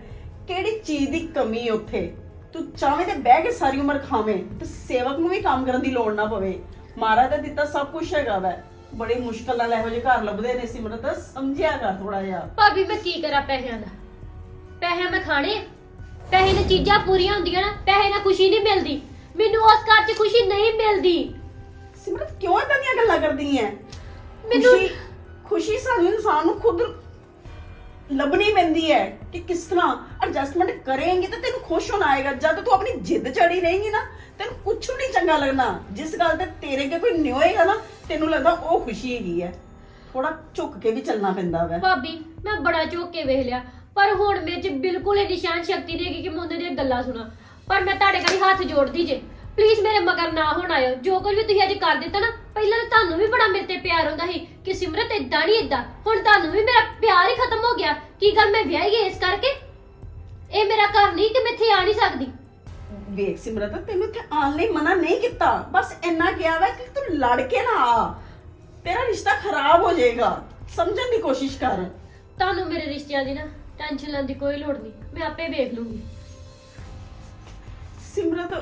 ਕਿਹੜੀ ਚੀਜ਼ ਦੀ ਕਮੀ ਉੱਥੇ? ਤੂੰ ਚਾਹਵੇਂ ਤੇ ਬਹਿ ਕੇ ਸਾਰੀ ਉਮਰ ਖਾਵੇਂ ਤੇ ਸੇਵਕ ਨੂੰ ਵੀ ਕੰਮ ਕਰਨ ਦੀ ਲੋੜ ਨਾ ਪਵੇ। ਮਹਾਰਾਜ ਦਾ ਦਿੱਤਾ ਸਭ ਕੁਝ ਹੈਗਾ ਵੈ। ਬੜੀ ਮੁਸ਼ਕਲ ਨਾਲ ਇਹੋ ਜਿਹੇ ਘਰ ਲੱਭਦੇ ਨੇ ਸਿਮਰਤ ਸਮਝਿਆ ਕਰ ਥੋੜਾ ਜਿਹਾ। ਭਾਬੀ ਮੈਂ ਕੀ ਕਰਾਂ ਪੈਸਿਆਂ ਦਾ? ਪੈਸੇ ਮੈਂ ਖਾਣੇ ਆ। ਪੈਸੇ ਨਾਲ ਚੀਜ਼ਾਂ ਪੂਰੀਆਂ ਹੁੰਦੀਆਂ ਨਾ ਪੈਸੇ ਨਾਲ ਖੁਸ਼ੀ ਨਹੀਂ ਮਿਲਦੀ। ਮੈਨੂੰ ਉਸ ਘਰ 'ਚ ਖੁਸ਼ੀ ਨਹੀਂ ਮਿਲਦੀ। ਸਿਮਰਤ ਕਿਉਂ ਇਦਾਂ ਦੀਆਂ ਗੱਲਾਂ ਕਰਦੀ ਐ? ਮੈਨੂੰ- ਖੁਸ਼ੀ ਖੁਸ਼ੀ ਸਾਨੂੰ ਇਨਸਾਨ ਨੂੰ ਖੁਦ ਲੱਭਣੀ ਪੈਂਦੀ ਹੈ ਕਿ ਕਿਸ ਤਰ੍ਹਾਂ ਐਡਜਸਟਮੈਂਟ ਕਰੇਂਗੀ ਤਾਂ ਤੈਨੂੰ ਖੁਸ਼ ਹੋਣਾ ਆਏਗਾ। ਜਦ ਤੂੰ ਆਪਣੀ ਜਿੱਦ ਚੜੀ ਰਹੇਂਗੀ ਨਾ, ਤੈਨੂੰ ਕੁਝ ਨਹੀਂ ਚੰਗਾ ਲੱਗਣਾ। ਜਿਸ ਗੱਲ ਤੇ ਤੇਰੇ ਅੱਗੇ ਕੋਈ ਨਿਉਏਗਾ ਨਾ, ਤੈਨੂੰ ਲੱਗਦਾ ਉਹ ਖੁਸ਼ੀ ਹੈਗੀ ਹੈ। ਥੋੜਾ ਝੁੱਕ ਕੇ ਵੀ ਚੱਲਣਾ ਪੈਂਦਾ ਵੈ। ਭਾਬੀ, ਮੈਂ ਬੜਾ ਝੋਕ ਕੇ ਵੇਖ ਲਿਆ। ਪਰ ਹੁਣ ਮੇਰੇ ਬਿਲਕੁਲ ਇਹ ਨਿਸ਼ਾਨ ਸ਼ਕਤੀ ਨਹੀਂ ਹੈਗੀ ਕਿ ਮੈਂ ਉਹਨਾਂ ਦੀਆਂ ਗੱਲਾਂ ਸੁਣਾ। ਪਰ ਮੈਂ ਤੁਹਾਡੇ ਕੋਲ ਹੱਥ ਜੋੜਦੀ ਜੇ। ਪਲੀਜ਼ ਮੇਰੇ ਮਗਰ ਨਾ ਹੋਣ ਆਇਓ। ਜੋ ਕੁਝ ਵੀ ਤੁਸੀਂ ਅੱਜ ਕਰ ਦਿੱਤਾ ਨਾ ਪਹਿਲਾਂ ਤਾਂ ਤੁਹਾਨੂੰ ਵੀ ਬੜਾ ਮੇਰੇ ਤੇ ਪਿਆਰ ਹੁੰਦਾ ਸੀ ਕਿ ਸਿਮਰਤ ਇਦਾਂ ਨਹੀਂ ਇਦਾਂ ਹੁਣ ਤੁਹਾਨੂੰ ਵੀ ਮੇਰਾ ਪਿਆਰ ਹੀ ਖਤਮ ਹੋ ਗਿਆ। ਕੀ ਗੱਲ ਮੈਂ ਵਿਆਹੀ ਇਸ ਕਰਕੇ? ਇਹ ਮੇਰਾ ਘਰ ਨਹੀਂ ਕਿ ਮੈਂ ਇੱਥੇ ਆ ਨਹੀਂ ਸਕਦੀ। ਵੇਖ ਸਿਮਰਤ ਤੈਨੂੰ ਇੱਥੇ ਆਉਣ ਲਈ ਮਨਾ ਨਹੀਂ ਕੀਤਾ। ਬਸ ਇੰਨਾ ਕਿਹਾ ਵਾ ਕਿ ਤੂੰ ਲੜ ਕੇ ਨਾ ਆ। ਤੇਰਾ ਰਿਸ਼ਤਾ ਖਰਾਬ ਹੋ ਜਾਏਗਾ। ਸਮਝਣ ਦੀ ਕੋਸ਼ਿਸ਼ ਕਰ। ਤੁਹਾਨੂੰ ਮੇਰੇ ਰਿਸ਼ਤਿਆਂ ਦੀ ਨਾ ਟੈਨਸ਼ਨ ਲੈਣ ਦੀ ਕੋਈ ਲੋੜ ਨਹੀਂ। ਮੈਂ ਆਪੇ ਵੇਖ ਲੂੰਗੀ। ਸਿਮਰਤ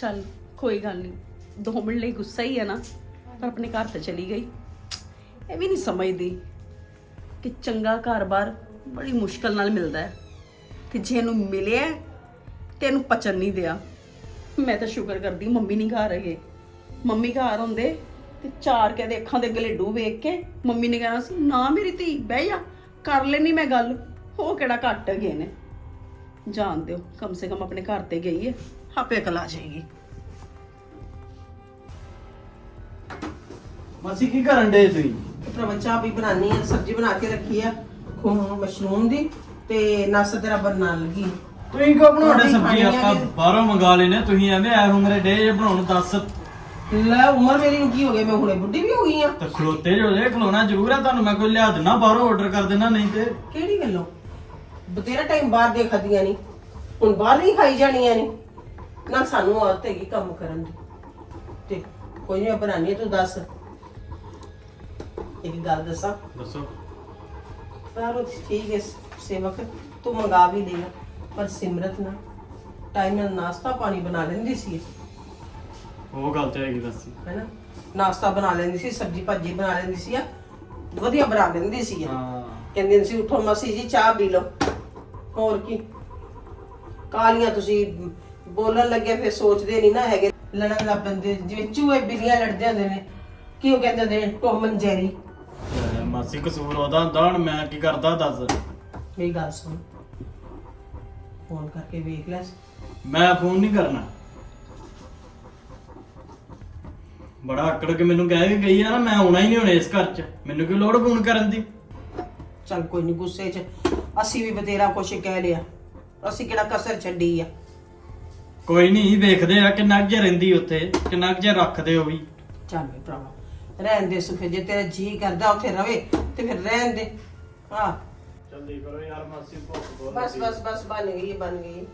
ਚੱਲ, ਕੋਈ ਗੱਲ ਨਹੀਂ ਦੋ ਮਿੰਟ ਲਈ ਗੁੱਸਾ ਹੀ ਹੈ ਨਾ, ਪਰ ਆਪਣੇ ਘਰ ਤੇ ਚਲੀ ਗਈ। ਇਹ ਵੀ ਨਹੀਂ ਸਮਝਦੀ ਕਿ ਚੰਗਾ ਘਰ-ਬਾਰ ਬੜੀ ਮੁਸ਼ਕਲ ਨਾਲ ਮਿਲਦਾ ਹੈ। ਤੇ ਜੇ ਇਹਨੂੰ ਮਿਲਿਆ ਤੇ ਇਹਨੂੰ ਪਚਨ ਨਹੀਂ ਦਿਆ। ਮੈਂ ਤਾਂ ਸ਼ੁਕਰ ਕਰਦੀ ਮੰਮੀ ਨਹੀਂ ਘਰ ਹੈਗੇ। ਮੰਮੀ ਘਰ ਹੁੰਦੇ ਤੇ ਚਾਰ ਕੇ ਅੱਖਾਂ ਦੇ ਗਲੇਡੂ ਵੇਖ ਕੇ ਮੰਮੀ ਨੇ ਕਹਿਣਾ ਸੀ, ਨਾ ਮੇਰੀ ਧੀ, ਬਹਿ ਜਾ, ਕਰ ਲੈਣੀ ਮੈਂ ਗੱਲ। ਉਹ ਕਿਹੜਾ ਘੱਟ ਗਏ ਨੇ। ਜਾਣ ਦਿਓ, ਕਮ ਸੇ ਕਮ ਆਪਣੇ ਘਰ ਤੇ ਗਈ ਹੈ। ਆਪੇ ਅਕਲ ਆ ਜਾਏਗੀ। ਮਾਸੀ ਕੀ ਕਰਨ ਦੇ ਤੁਸੀਂ? ਪ੍ਰਵਨ ਚਾਹ ਵੀ ਬਣਾਨੀ ਹੈ ਸਬਜ਼ੀ ਬਣਾ ਕੇ ਰੱਖੀ ਆ ਖੂਮ ਮਸ਼ਰੂਮ ਦੀ ਤੇ ਨਸ ਤੇਰਾ ਬਣਾਉਣ ਲੱਗੀ। ਤੁਸੀਂ ਕਿਉਂ ਬਣਾਉਣੇ ਸਬਜ਼ੀ? ਆਪਾਂ ਕਿ- ਬਾਹਰੋਂ ਮੰਗਾ ਲੈਨੇ ਤੁਸੀਂ ਐਵੇਂ ਐ ਮੇਰੇ ਡੇ ਜੇ ਬਣਾਉਣ ਦੱਸ। ਲੈ ਉਮਰ ਮੇਰੀ ਨੂੰ ਕੀ ਹੋ ਗਿਆ? ਮੈਂ ਹੁਣੇ ਬੁੱਢੀ ਵੀ ਹੋ ਗਈ ਆ। ਤੇ ਖਲੋਤੇ ਜੋ ਜੇ ਖਲੋਣਾ ਜ਼ਰੂਰ ਆ ਤੁਹਾਨੂੰ ਮੈਂ ਕੋਈ ਲਿਆ ਦੇਣਾ ਬਾਹਰੋਂ ਆਰਡਰ ਕਰ ਦੇਣਾ ਨਹੀਂ ਤੇ ਕਿਹੜੀ ਗੱਲੋਂ? ਬਤੇਰਾ ਟਾਈਮ ਬਾਹਰ ਦੇ ਖਾਦੀਆਂ ਨਹੀਂ ਹੁਣ ਬਾਹਰ ਨਹੀਂ ਖਾਈ ਜਾਣੀਆਂ ਨੇ। ਨਾ ਸਾਨੂੰ ਆਦਤ ਹੈਗੀ ਕੰਮ ਕਰਨ ਦੀ। ਤੇ ਕੋਈ ਨਹੀਂ ਬਣਾਣੀ ਤੂੰ ਦੱਸ। ਇੱਕ ਗੱਲ ਦੱਸਾਂ? ਦੱਸੋ। ਸਾਰੋ ਠੀਕ ਹੈ ਸੇਵਕ ਤੂੰ ਮੰਗਾ ਵੀ ਲੇਗਾ ਪਰ ਸਿਮਰਤ ਨਾ ਟਾਈਮ ਨਾਲ ਨਾਸ਼ਤਾ ਪਾਣੀ ਬਣਾ ਲੈਂਦੀ ਸੀ। ਉਹ ਗੱਲ ਤੇ ਹੈਗੀ ਦੱਸੀ। ਹੈਨਾ? ਨਾਸ਼ਤਾ ਬਣਾ ਲੈਂਦੀ ਸੀ ਸਬਜੀ ਭਾਜੀ ਬਣਾ ਲੈਂਦੀ ਸੀ ਆ ਵਧੀਆ ਬਣਾ ਲੈਂਦੀ ਸੀ ਆ। ਹਾਂ। ਕਹਿੰਦੇ ਸੀ ਉਠੋ ਮਸੀ ਜੀ ਚਾਹ ਪੀ ਲਓ। ਹੋਰ ਕੀ? ਕਾਲੀਆਂ ਤੁਸੀਂ ਬੋਲਣ ਲੱਗੇ ਫਿਰ ਸੋਚਦੇ ਨਹੀਂ ਨਾ ਹੈਗੇ। ਲੜਨ ਲੱਗ ਪੈਂਦੇ। ਜਿਵੇਂ ਚੂਹੇ ਬਿੱਲੀਆਂ ਲੜਦੇ ਹੁੰਦੇ ਨੇ ਕੀ ਉਹ ਕਹਿੰਦੇ ਹੁੰਦੇ ਨੇ ਟੌਮ ਐਂਡ ਜੈਰੀ ਮਾਸੀ ਕਸੂਰ ਉਹਦਾ ਹੁੰਦਾ ਹੁਣ ਮੈਂ ਕੀ ਕਰਦਾ ਦੱਸ। ਮੇਰੀ ਗੱਲ ਸੁਣ। ਫੋਨ ਕਰਕੇ ਵੇਖ ਲੈ। ਮੈਂ ਫੋਨ ਨਹੀਂ ਕਰਨਾ। ਬੜਾ ਆਕੜ ਕੇ ਮੈਨੂੰ ਕਹਿ ਕੇ ਗਈ ਆ ਨਾ ਮੈਂ ਆਉਣਾ ਹੀ ਨਹੀਂ ਹੁਣ ਇਸ ਘਰ 'ਚ। ਮੈਨੂੰ ਕੀ ਲੋੜ ਫੋਨ ਕਰਨ ਦੀ? ਚੱਲ ਕੋਈ ਨਹੀਂ ਗੁੱਸੇ 'ਚ। ਅਸੀਂ ਵੀ ਬਤੇਰਾ ਕੁਛ ਕਹਿ ਲਿਆ। ਅਸੀਂ ਕਿਹੜਾ ਕਸਰ ਛੱਡੀ ਆ। ਕੋਈ ਨਹੀਂ ਵੇਖਦੇ ਆ ਕਿੰਨਾ ਕੁ ਚਿਰ ਰਹਿੰਦੀ ਉੱਥੇ ਕਿੰਨਾ ਕੁ ਚਿਰ ਰੱਖਦੇ ਹੋ ਵੀ। ਚੱਲ ਭਰਾਵਾ ਰਹਿਣ ਦੇ ਸੁਖੇ ਜੇ ਤੇਰਾ ਜੀ ਕਰਦਾ ਉੱਥੇ ਰਵੇ ਤੇ ਫਿਰ ਰਹਿਣ ਦੇ। ਹਾਂ ਜਲਦੀ ਕਰੋ ਯਾਰ ਮਾਸੀ ਭੁੱਖ ਬਸ ਬਸ ਬਸ ਬਣ ਗਈ ਬਣ ਗਈ।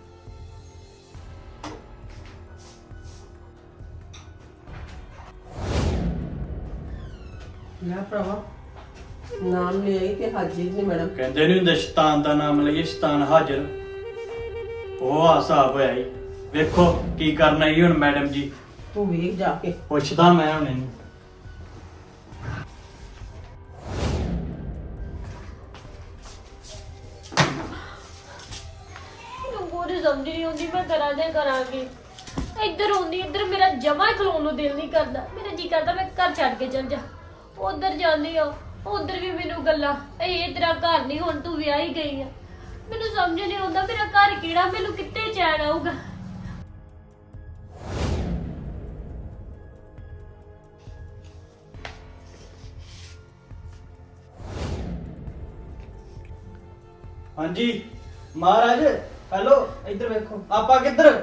ਲੈ ਭਰਾਵਾ ਨਾਮ ਆਈ ਤੇ ਹਾਜ਼ਰ ਨੇ ਮੈਡਮ। ਕਹਿੰਦੇ ਨਹੀਂ ਹੁੰਦੇ ਸ਼ੈਤਾਨ ਦਾ ਨਾਮ ਲਈਏ ਸ਼ੈਤਾਨ ਹਾਜ਼ਰ। ਉਹ ਆ ਹੋਇਆ ਵੇਖੋ ਕੀ ਕਰਨਾ ਈ ਹੁਣ ਮੈਡਮ ਜੀ। ਤੂੰ ਵੇਖ ਜਾ ਕੇ। ਪੁੱਛਦਾ ਮੈਂ ਹੁਣ ਇਹਨੂੰ। ਮੈਨੂੰ ਸਮਝ ਨਹੀਂ ਆਉਂਦੀ ਮੈਂ ਕਰਾਂ ਜਾਂ ਕਰਾਂਗੀ ਇੱਧਰ ਹੁੰਦੀ ਇੱਧਰ ਮੇਰਾ ਜਮਾ ਖਲੋਣ ਨੂੰ ਦਿਲ ਨਹੀਂ ਕਰਦਾ। ਮੇਰਾ ਜੀ ਕਰਦਾ ਮੈਂ ਘਰ ਛੱਡ ਕੇ ਚੱਲ ਜਾ। ਉਧਰ ਜਾਂਦੀ ਆ ਉਧਰ ਵੀ ਮੈਨੂੰ ਗੱਲਾਂ ਇਹ ਤੇਰਾ ਘਰ ਨਹੀਂ ਹੁਣ ਤੂੰ ਵਿਆਹੀ ਗਈ ਆ। ਮੈਨੂੰ ਸਮਝ ਨਹੀਂ ਆਉਂਦਾ ਮੇਰਾ ਘਰ ਕਿਹੜਾ ਮੈਨੂੰ ਕਿੱਥੇ ਚੈਨ ਆਊਗਾ। ਹਾਂਜੀ। ਮਹਾਰਾਜ ਹੈਲੋ ਇੱਧਰ ਵੇਖੋ। ਆਪਾਂ ਕਿੱਧਰ?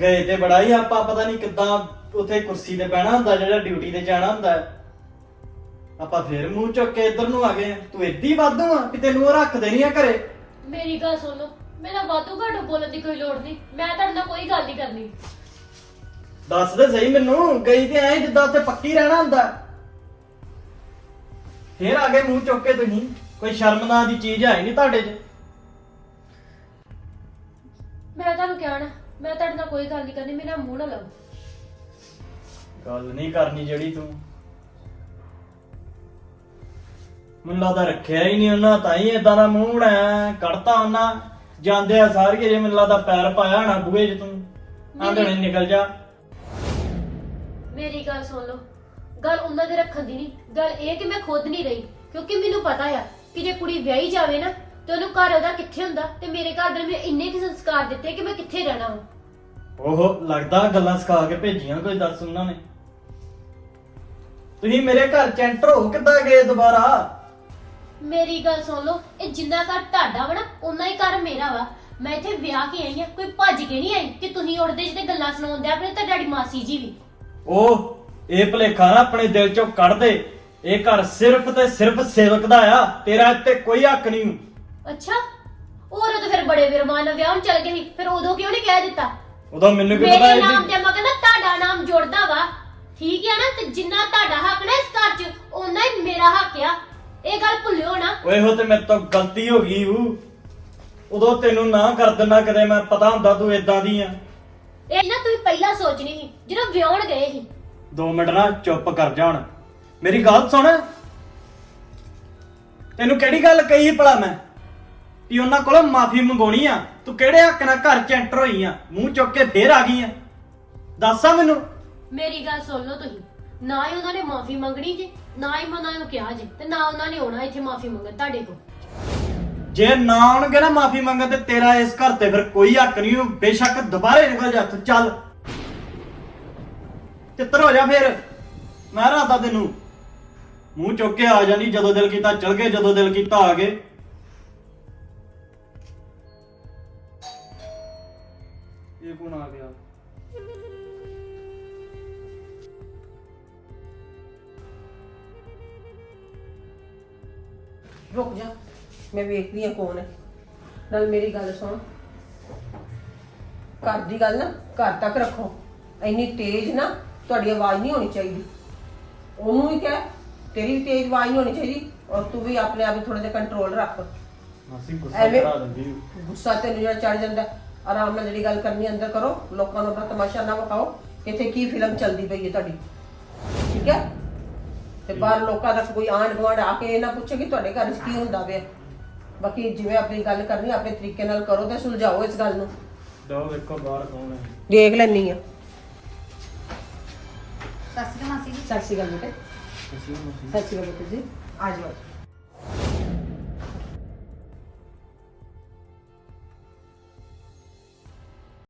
ਗਏ ਤੇ ਬੜਾ ਹੀ ਆਪਾਂ ਪਤਾ ਨਹੀਂ ਕਿੱਦਾਂ ਉੱਥੇ ਕੁਰਸੀ ਤੇ ਬਹਿਣਾ ਹੁੰਦਾ ਜਿਹੜਾ ਡਿਊਟੀ ਤੇ ਜਾਣਾ ਹੁੰਦਾ। ਆਪਾਂ ਫੇਰ ਮੂੰਹ ਚੁੱਕ ਕੇ ਇੱਧਰ ਨੂੰ ਆ ਗਏ। ਤੂੰ ਏਦੀ ਵਾਧੂ ਆ ਕਿ ਤੈਨੂੰ ਉਹ ਰੱਖਦੇ ਨਹੀਂ ਆ ਘਰੇ? ਮੇਰੀ ਗੱਲ ਸੁਣ। ਮੇਰਾ ਵਾਧੂ ਘਾਟੂ ਬੋਲਣ ਦੀ ਕੋਈ ਲੋੜ ਨਹੀਂ ਮੈਂ ਤੁਹਾਡੇ ਨਾਲ ਕੋਈ ਗੱਲ ਨਹੀਂ ਕਰਨੀ। ਦੱਸ ਦੇ ਸਹੀ ਮੈਨੂੰ। ਗਈ ਤੇ ਐ ਜਿੱਦਾਂ ਉੱਥੇ ਪੱਕੀ ਰਹਿਣਾ ਹੁੰਦਾ। ਫੇਰ ਆ ਗਏ ਮੂੰਹ ਚੁੱਕ ਕੇ ਤੁਸੀਂ। ਕੋਈ ਸ਼ਰਮ ਨਾਂ ਦੀ ਚੀਜ਼ ਹੈ ਨਹੀਂ ਤੁਹਾਡੇ 'ਚ? ਮੈਂ ਤੁਹਾਨੂੰ ਕਹਿਣਾ ਮੈਂ ਤੁਹਾਡੇ ਨਾਲ ਕੋਈ ਗੱਲ ਨਹੀਂ ਕਰਨੀ ਮੇਰਾ ਮੂੰਹ ਨਾ ਲਾਓ। ਗੱਲ ਨਹੀਂ ਕਰਨੀ ਜਿਹੜੀ ਤੂੰ। ਮੈਨੂੰ ਲੱਗਦਾ ਰੱਖਿਆ ਹੀ ਨਹੀਂ ਉਹਨਾਂ ਤਾਂ ਹੀ ਇਦਾਂ ਦਾ ਮੂੰਹ ਬਣਾਇਆ ਕੱਢਤਾ ਉਹਨਾਂ। ਜਾਂਦੇ ਆ ਸਾਰੀਏ ਜੇ ਮੈਨੂੰ ਲੱਗਦਾ ਪੈਰ ਪਾਇਆ ਹਣਾ ਬੂਹੇ 'ਚ ਤੂੰ। ਆਂਦੇ ਨੇ ਨਿਕਲ ਜਾ। ਮੇਰੀ ਗੱਲ ਸੁਣ ਲਓ। ਗੱਲ ਉਹਨਾਂ ਦੇ ਰੱਖਣ ਦੀ ਨਹੀਂ। ਗੱਲ ਇਹ ਕਿ ਮੈਂ ਖੁਦ ਨਹੀਂ ਰਹੀ ਕਿਉਂਕਿ ਮੈਨੂੰ ਪਤਾ ਆ ਕਿ ਜੇ ਕੁੜੀ ਵਿਆਹੀ ਜਾਵੇ ਨਾ ਤੇ ਉਹਨੂੰ ਘਰ ਉਹਦਾ ਕਿੱਥੇ ਹੁੰਦਾ? ਤੇ ਮੇਰੇ ਘਰ ਦੇ ਮੈਨੂੰ ਇੰਨੇ ਕਿ ਸੰਸਕਾਰ ਦਿੱਤੇ ਕਿ ਮੈਂ ਕਿੱਥੇ ਰਹਿਣਾ ਹਾਂ ਉਹ ਲੱਗਦਾ ਗੱਲਾਂ ਸਿਖਾ ਕੇ ਭੇਜੀਆਂ ਕੋਈ ਦੱਸ ਉਹਨਾਂ ਨੇ। ਤੁਸੀਂ ਮੇਰੇ ਘਰ ਚ ਐਂਟਰ ਹੋ ਕਿੱਦਾਂ ਗਏ ਦੁਬਾਰਾ? ਮੇਰੀ ਗੱਲ ਸੁਣ ਲਓ ਇਹ ਜਿੰਨਾ ਘਰ ਤੁਹਾਡਾ ਵਾ ਨਾ ਉਨਾ ਹੀ ਘਰ ਮੇਰਾ ਵਾ। ਮੈਂ ਇੱਥੇ ਵਿਆਹ ਕੇ ਆਈ ਆ ਕੋਈ ਭੱਜ ਕੇ ਨਹੀਂ ਆਈ ਕਿ ਤੁਸੀਂ ਉੜਦੇ ਜਿਹਦੇ ਗੱਲਾਂ ਸੁਣਾਉਂਦੇ ਆਪਣੇ ਤੇ ਡੈਡੀ ਮਾਸੀ ਜੀ ਵੀ। ਉਹ ਇਹ ਭਲੇਖਾ ਨਾ ਆਪਣੇ ਦਿਲ ਚੋਂ ਕੱਢ ਦੇ। ਇਹ ਘਰ ਸਿਰਫ ਤੇ ਸਿਰਫ ਸੇਵਕ ਦਾ ਆ ਤੇਰਾ ਇੱਥੇ ਕੋਈ ਹੱਕ ਨਹੀਂ। ਅੱਛਾ ਉਹ ਤਾਂ ਫਿਰ ਬੜੇ ਵਿਰਮਾਨ ਨਾਲ ਵਿਆਹ ਨੂੰ ਚੱਲ ਗਏ ਸੀ ਫਿਰ ਉਦੋਂ ਕਿਉਂ ਨਹੀਂ ਕਹਿ ਦਿੱਤਾ? ਉਦੋਂ ਮੈਨੂੰ ਕੀ ਪਤਾ ਮੇਰੇ ਇਹ ਨਾਮ ਤੇ ਨਾ ਤੁਹਾਡਾ ਨਾਮ ਜੁੜਦਾ ਵਾ। ਠੀਕ ਹੈ ਨਾ ਤੇ ਜਿੰਨਾ ਤੁਹਾਡਾ ਹੱਕ ਨਾ ਇਸ ਘਰ 'ਚ ਓਨਾ ਹੀ ਮੇਰਾ ਹੱਕ ਆ। ਇਹ ਗੱਲ ਭੁੱਲਿਓ ਨਾ। ਓਏ ਹੋ ਤੇ ਮੇਰੇ ਤੋਂ ਗਲਤੀ ਹੋ ਗਈ ਹੂ ਉਦੋਂ ਤੈਨੂੰ ਨਾ ਕਰ ਦਿੰਦਾ ਕਦੇ ਮੈਂ ਪਤਾ ਹੁੰਦਾ ਤੂੰ ਇਦਾਂ ਦੀ ਆ। ਇਹ ਨਾ ਤੁਸੀਂ ਪਹਿਲਾਂ ਸੋਚਣੀ ਸੀ ਜਦੋਂ ਵਿਆਹਣ ਗਏ ਸੀ। 2 ਮਿੰਟ ਨਾ ਚੁੱਪ ਕਰ ਜਾ ਹੁਣ। ਮੇਰੀ ਗੱਲ ਸੁਣ। ਤੈਨੂੰ ਕਿਹੜੀ ਗੱਲ ਕਹੀ ਭਲਾ ਮੈਂ? ਵੀ ਉਹਨਾਂ ਕੋਲੋਂ ਮਾਫੀ ਮੰਗਾਉਣੀ ਆ। ਤੂੰ ਕਿਹੜੇ ਹੱਕ ਨਾਲ ਘਰ ਚ ਐਂਟਰ ਹੋਈ ਆ? ਮੂੰਹ ਚੁੱਕ ਕੇ ਫੇਰ ਆ ਗਈ ਆ। ਦੱਸਾ ਮੈਨੂੰ। ਮੇਰੀ ਗੱਲ ਸੁਣ ਲਓ ਤੁਸੀਂ। ਨਾ ਹੀ ਉਹਨਾਂ ਨੇ ਮਾਫੀ ਮੰਗਣੀ ਜੀ ਨਾ ਹੀ ਮੈਂ ਉਹਨਾਂ ਨੂੰ ਕਿਹਾ ਜੀ ਤੇ ਨਾ ਉਹਨਾਂ ਨੇ ਆਉਣਾ ਇੱਥੇ ਮਾਫੀ ਮੰਗਣ ਤੁਹਾਡੇ ਕੋਲ। ਜੇ ਨਾ ਆਉਣਗੇ ਨਾ ਮਾਫੀ ਮੰਗਣ ਤੇ ਤੇਰਾ ਇਸ ਘਰ ਤੇ ਫਿਰ ਕੋਈ ਹੱਕ ਨਹੀਂ। ਬੇਸ਼ੱਕ ਦੁਬਾਰੇ ਨਿਕਲ ਜਾ ਤੂੰ ਚੱਲ। ਤਿੱਤਰ ਹੋ ਜਾ ਫਿਰ। ਮੈਂ ਰਾਤਾ ਤੈਨੂੰ। ਮੂੰਹ ਚੁੱਕ ਕੇ ਆ ਜਾਣੀ ਜਦੋਂ ਦਿਲ ਕੀਤਾ ਚਲ ਗਏ, ਜਦੋਂ ਦਿਲ ਕੀਤਾ ਆ ਗਏ। ਇਹ ਕੌਣ ਆ ਗਿਆ? ਰੁਕ ਜਾ, ਮੈਂ ਵੇਖਦੀ ਆ ਕੌਣ ਹੈ। ਨਾਲ ਮੇਰੀ ਗੱਲ ਸੁਣ। ਘਰ ਦੀ ਗੱਲ ਨਾ, ਘਰ ਤੱਕ ਰੱਖੋ। ਇੰਨੀ ਤੇਜ਼ ਨਾ, ਤੁਹਾਡੀ ਆਵਾਜ਼ ਨਹੀਂ ਹੋਣੀ ਚਾਹੀਦੀ। ਉਹਨੂੰ ਹੀ ਕਹਿ ਤੇਰੀ ਵੀ ਤੇਜ਼ ਆਵਾਜ਼ ਹੋਣੀ ਚਾਹੀਦੀ ਔਰ ਤੂੰ ਵੀ ਆਪਣੇ ਆਪ ਨੂੰ ਥੋੜਾ ਜਿਹਾ ਕੰਟਰੋਲ ਰੱਖ। ਮਾਸੀ ਗੁੱਸਾ ਐਵੇਂ- ਕਰਾ ਦਿੰਦੀ ਗੁੱਸਾ ਤੈਨੂੰ ਜਿਹੜਾ ਚੜ ਜਾਂਦਾ ਆਰਾਮ ਨਾਲ ਜਿਹੜੀ ਗੱਲ ਕਰਨੀ ਅੰਦਰ ਕਰੋ ਲੋਕਾਂ ਨੂੰ ਆਪਣਾ ਤਮਾਸ਼ਾ ਨਾ ਵਿਖਾਓ ਇੱਥੇ ਕੀ ਫਿਲਮ ਚੱਲਦੀ ਪਈ ਹੈ ਤੁਹਾਡੀ। ਠੀਕ ਹੈ? ਤੇ ਬਾਹਰ ਲੋਕਾਂ ਦਾ ਕੋਈ ਆਂਢ ਗੁਆਂਢ ਆ ਕੇ ਇਹ ਨਾ ਪੁੱਛੇ ਕਿ ਤੁਹਾਡੇ ਘਰ 'ਚ ਕੀ ਹੁੰਦਾ ਪਿਆ। ਬਾਕੀ ਜਿਵੇਂ ਆਪਣੀ ਗੱਲ ਕਰਨੀ ਆਪਣੇ ਤਰੀਕੇ ਨਾਲ ਕਰੋ ਤੇ ਸੁਲਝਾਓ ਇਸ ਗੱਲ ਨੂੰ। ਦੋ ਵੇਖੋ ਬਾਹਰ ਕੌਣ ਹੈ। ਦੇਖ ਲੈਣੀ ਆ ਸਤਿ ਸ਼੍ਰੀ ਅਕਾਲ ਮਾਸੀ ਜੀ। ਸਤਿ ਸ਼੍ਰੀ ਅਕਾਲ ਬੇਟੇ। ਸਤਿ ਸ਼੍ਰੀ ਅਕਾਲ ਪੁੱਤ ਜੀ। ਆ ਜਾਓ।